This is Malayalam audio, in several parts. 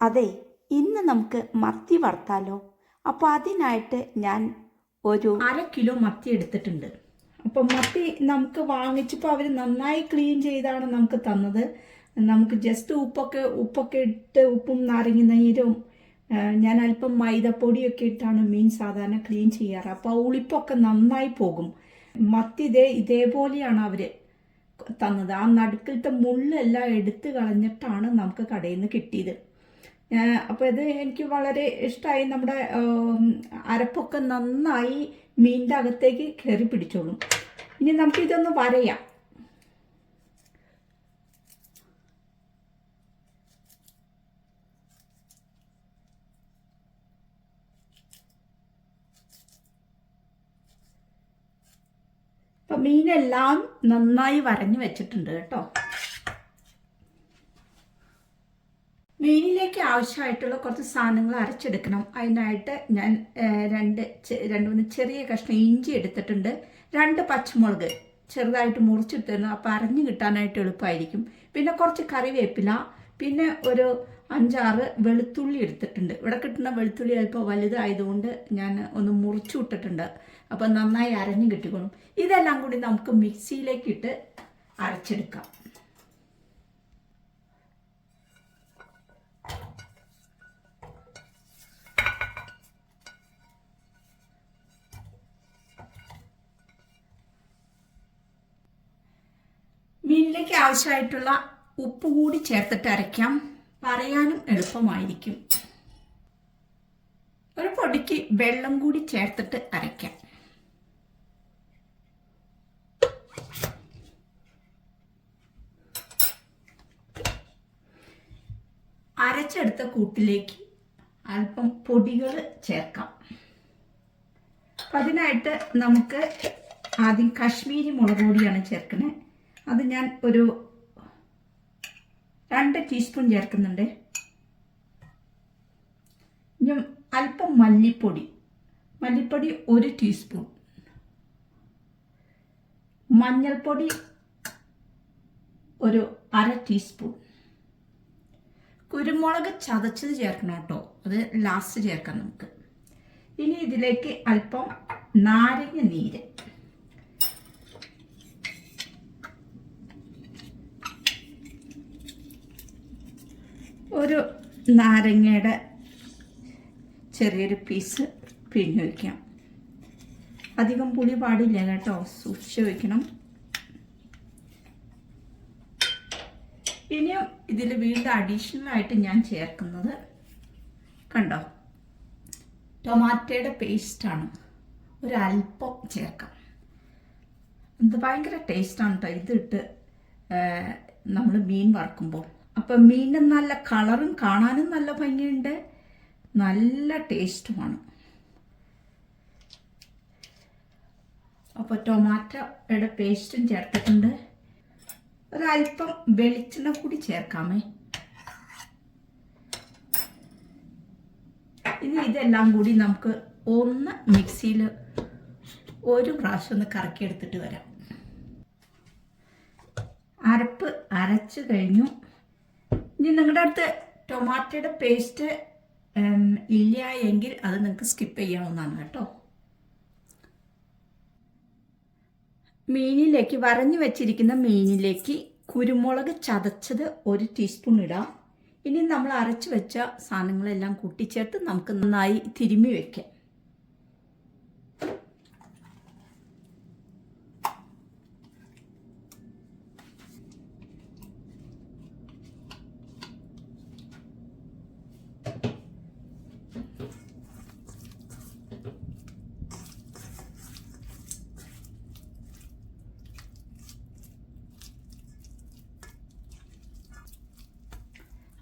അതെ ഇന്ന് നമുക്ക് മത്തി വറുത്താലോ? അപ്പോൾ അതിനായിട്ട് ഞാൻ ഒരു അര കിലോ മത്തി എടുത്തിട്ടുണ്ട്. അപ്പം മത്തി നമുക്ക് വാങ്ങിച്ചപ്പോൾ അവർ നന്നായി ക്ലീൻ ചെയ്താണ് നമുക്ക് തന്നത്. നമുക്ക് ജസ്റ്റ് ഉപ്പൊക്കെ ഉപ്പൊക്കെ ഇട്ട് ഉപ്പും നാരങ്ങ നീരും ഞാൻ അല്പം മൈദപ്പൊടിയൊക്കെ ഇട്ടാണ് മീൻ സാധാരണ ക്ലീൻ ചെയ്യാറ്. അപ്പോൾ ഉളിപ്പൊക്കെ നന്നായി പോകും. മത്തി ഇതേ ഇതേപോലെയാണ് അവർ തന്നത്. ആ നടുക്കിലത്തെ മുള്ളെല്ലാം എടുത്തു കളഞ്ഞിട്ടാണ് നമുക്ക് കടയിൽ നിന്ന് കിട്ടിയത്. അപ്പോൾ ഇത് എനിക്ക് വളരെ ഇഷ്ടമായി നമ്മുടെ അരപ്പൊക്കെ നന്നായി മീനിന്റെ അകത്തേക്ക് കയറി പിടിച്ചോളും. ഇനി നമുക്കിതൊന്ന് വരയാം. അപ്പം മീനെല്ലാം നന്നായി വരഞ്ഞു വെച്ചിട്ടുണ്ട് കേട്ടോ മീനിലേക്ക് ആവശ്യമായിട്ടുള്ള കുറച്ച് സാധനങ്ങൾ അരച്ചെടുക്കണം. അതിനായിട്ട് ഞാൻ രണ്ട് രണ്ട് മൂന്ന് ചെറിയ കഷ്ണം ഇഞ്ചി എടുത്തിട്ടുണ്ട്. രണ്ട് പച്ചമുളക് ചെറുതായിട്ട് മുറിച്ചെടുത്തിരുന്നു. അപ്പോൾ അരഞ്ഞു കിട്ടാനായിട്ട് എളുപ്പമായിരിക്കും പിന്നെ കുറച്ച് കറിവേപ്പില പിന്നെ ഒരു അഞ്ചാറ് വെളുത്തുള്ളി എടുത്തിട്ടുണ്ട്. ഇവിടെ കിട്ടുന്ന വെളുത്തുള്ളി അല്പം വലുതായതുകൊണ്ട് ഞാൻ ഒന്ന് മുറിച്ചു വിട്ടിട്ടുണ്ട്. അപ്പോൾ നന്നായി അരഞ്ഞു കിട്ടിക്കോളും. ഇതെല്ലാം കൂടി നമുക്ക് മിക്സിയിലേക്ക് ഇട്ട് അരച്ചെടുക്കാം. മീനിലേക്ക് ആവശ്യമായിട്ടുള്ള ഉപ്പ് കൂടി ചേർത്തിട്ട് അരയ്ക്കാം. പറയാനും എളുപ്പമായിരിക്കും. ഒരു പൊടിക്ക് വെള്ളം കൂടി ചേർത്തിട്ട് അരയ്ക്കാം. അരച്ചെടുത്ത കൂട്ടിലേക്ക് അല്പം പൊടികൾ ചേർക്കാം. അപ്പം അതിനായിട്ട് നമുക്ക് ആദ്യം കാശ്മീരി മുളക് പൊടിയാണ് ചേർക്കുന്നത്. അത് ഞാൻ ഒരു രണ്ട് ടീസ്പൂൺ ചേർക്കുന്നുണ്ട്. ഇനി അല്പം മല്ലിപ്പൊടി. മല്ലിപ്പൊടി ഒരു ടീസ്പൂൺ മഞ്ഞൾപ്പൊടി ഒരു അര ടീസ്പൂൺ കുരുമുളക് ചതച്ചത് ചേർക്കണം കേട്ടോ. അത് ലാസ്റ്റ് ചേർക്കാം നമുക്ക്. ഇനി ഇതിലേക്ക് അല്പം നാരങ്ങ നീര്. ഒരു നാരങ്ങയുടെ ചെറിയൊരു പീസ് പിഴിഞ്ഞു വയ്ക്കാം അധികം പുളി പാടില്ല കേട്ടോ. സൂക്ഷിച്ച് വയ്ക്കണം ഇനിയും ഇതിൽ വീണ്ടും അഡീഷണൽ ആയിട്ട് ഞാൻ ചേർക്കുന്നത് കണ്ടോ? ടൊമാറ്റോയുടെ പേസ്റ്റാണ് ഒരല്പം ചേർക്കാം. ഇത് ഭയങ്കര ടേസ്റ്റാണ് കേട്ടോ ഇതിട്ട് നമ്മൾ മീൻ വറുക്കുമ്പോൾ അപ്പം മീനിന് നല്ല കളറും കാണാനും നല്ല ഭംഗിയുണ്ട്. നല്ല ടേസ്റ്റുമാണ്. അപ്പൊ ടൊമാറ്റോയുടെ പേസ്റ്റും ചേർത്തിട്ടുണ്ട്. ഒരല്പം വെളിച്ചെണ്ണ കൂടി ചേർക്കാമേ. ഇനി ഇതെല്ലാം കൂടി നമുക്ക് ഒന്ന് മിക്സിയിൽ ഒരു പ്രാവശ്യം ഒന്ന് കറക്കിയെടുത്തിട്ട് വരാം. അരപ്പ് അരച്ച് കഴിഞ്ഞു. ഇനി നിങ്ങളുടെ അടുത്ത് ടൊമാറ്റോയുടെ പേസ്റ്റ് ഇല്ല എങ്കിൽ അത് നിങ്ങൾക്ക് സ്കിപ്പ് ചെയ്യാവുന്നതാണ് കേട്ടോ. മീനിലേക്ക് വരഞ്ഞു വെച്ചിരിക്കുന്ന മീനിലേക്ക് കുരുമുളക് ചതച്ചത് ഒരു ടീസ്പൂൺ ഇടാം. ഇനി നമ്മൾ അരച്ച് വെച്ച സാധനങ്ങളെല്ലാം കൂട്ടിച്ചേർത്ത് നമുക്ക് നന്നായി തിരുമ്മി വെക്കാം.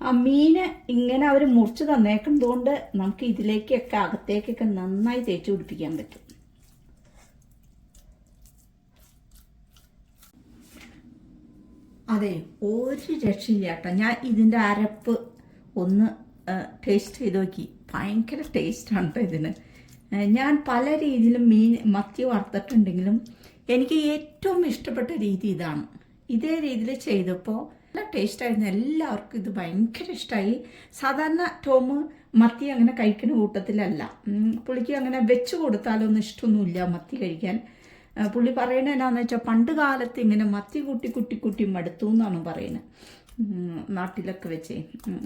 ആ മീന് ഇങ്ങനെ അവർ മുറിച്ച് തന്നേക്കുന്നതുകൊണ്ട് നമുക്ക് ഇതിലേക്കൊക്കെ അകത്തേക്കൊക്കെ നന്നായി തേച്ച് പിടിപ്പിക്കാൻ പറ്റും. അതെ ഒരു രക്ഷയില്ല കേട്ടോ. ഞാൻ ഇതിന്റെ അരപ്പ് ഒന്ന് ടേസ്റ്റ് ചെയ്ത് നോക്കി. ഭയങ്കര ടേസ്റ്റാണ് കേട്ടോ ഇതിന്. ഞാൻ പല രീതിയിലും മീൻ മത്തി വറുത്തിട്ടുണ്ടെങ്കിലും എനിക്ക് ഏറ്റവും ഇഷ്ടപ്പെട്ട രീതി ഇതാണ്. ഇതേ രീതിയിൽ ചെയ്തപ്പോൾ നല്ല ടേസ്റ്റായിരുന്നു എല്ലാവർക്കും ഇത് ഭയങ്കര ഇഷ്ടമായി സാധാരണ ടോം മത്തി അങ്ങനെ കഴിക്കുന്ന കൂട്ടത്തിലല്ല. പുള്ളിക്ക് അങ്ങനെ വെച്ച് കൊടുത്താലൊന്നും ഇഷ്ടമൊന്നുമില്ല മത്തി കഴിക്കാൻ. പുള്ളി പറയണത് എന്നാന്ന് വെച്ചാൽ പണ്ട് കാലത്ത് ഇങ്ങനെ മത്തി കൂട്ടി കുട്ടി കുട്ടി മടുത്തു എന്നാണ് പറയുന്നത്. നാട്ടിലൊക്കെ വെച്ചേ.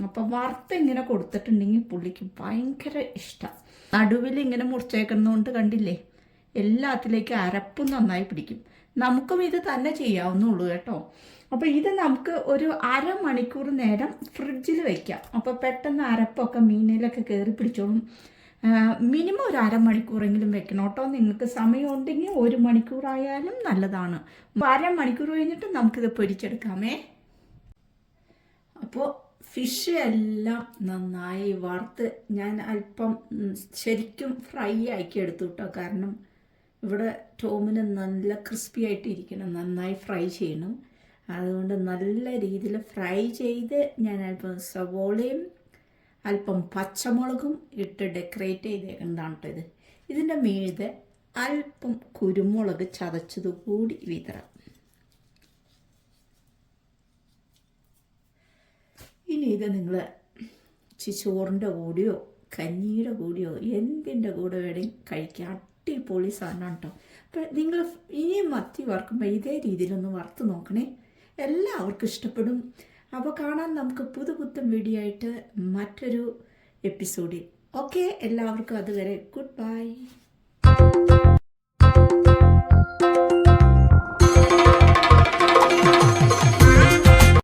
അപ്പം വറുത്ത് ഇങ്ങനെ കൊടുത്തിട്ടുണ്ടെങ്കിൽ പുള്ളിക്ക് ഭയങ്കര ഇഷ്ടം. നടുവിൽ ഇങ്ങനെ മുറിച്ചേക്കുന്നതുകൊണ്ട് കണ്ടില്ലേ? എല്ലാത്തിലേക്കും അരപ്പും നന്നായി പിടിക്കും. നമുക്കും ഇത് തന്നെ ചെയ്യാവുന്നുള്ളൂ കേട്ടോ. അപ്പോൾ ഇത് നമുക്ക് ഒരു അരമണിക്കൂർ നേരം ഫ്രിഡ്ജിൽ വെക്കാം. അപ്പോൾ പെട്ടെന്ന് അരപ്പൊക്കെ മീനിലൊക്കെ കയറി പിടിച്ചോളും. മിനിമം ഒരു അരമണിക്കൂറെങ്കിലും വെക്കണം കേട്ടോ. നിങ്ങൾക്ക് സമയമുണ്ടെങ്കിൽ ഒരു മണിക്കൂറായാലും നല്ലതാണ്. അര അരമണിക്കൂർ കഴിഞ്ഞിട്ട് നമുക്കിത് പൊരിച്ചെടുക്കാമേ. അപ്പോൾ ഫിഷ് എല്ലാം നന്നായി വറുത്ത് ഞാൻ അല്പം ശരിക്കും ഫ്രൈ ആക്കി എടുത്തു കേട്ടോ. കാരണം ഇവിടെ ടോമിന് നല്ല ക്രിസ്പി ആയിട്ട് ഇരിക്കണം. നന്നായി ഫ്രൈ ചെയ്യണം. അതുകൊണ്ട് നല്ല രീതിയിൽ ഫ്രൈ ചെയ്ത് ഞാൻ അല്പം സവോളയും അല്പം പച്ചമുളകും ഇട്ട് ഡെക്കറേറ്റ് ചെയ്തേക്കുന്നതാണ് കേട്ടോ ഇത്? ഇതിന്റെ മീതെ അല്പം കുരുമുളക് ചതച്ചത് കൂടി വിതറാം. ഇനി ഇത് നിങ്ങൾ ചോറിന്റെ കൂടിയോ കഞ്ഞിയുടെ കൂടിയോ എന്തിന്റെ കൂടെ വേണമെങ്കിൽ കഴിക്കാം. അടിപൊളി സാധനമാണ് കേട്ടോ അപ്പം നിങ്ങൾ ഇനിയും മത്തി വറുക്കുമ്പോൾ ഇതേ രീതിയിലൊന്ന് വറുത്ത് നോക്കണേ. എല്ലാവർക്കും ഇഷ്ടപ്പെടും. അപ്പോൾ കാണാൻ നമുക്ക് പുതുപുത്തൻ വീഡിയോ ആയിട്ട് മറ്റൊരു എപ്പിസോഡിൽ ഓക്കെ എല്ലാവർക്കും അതുവരെ ഗുഡ് ബൈ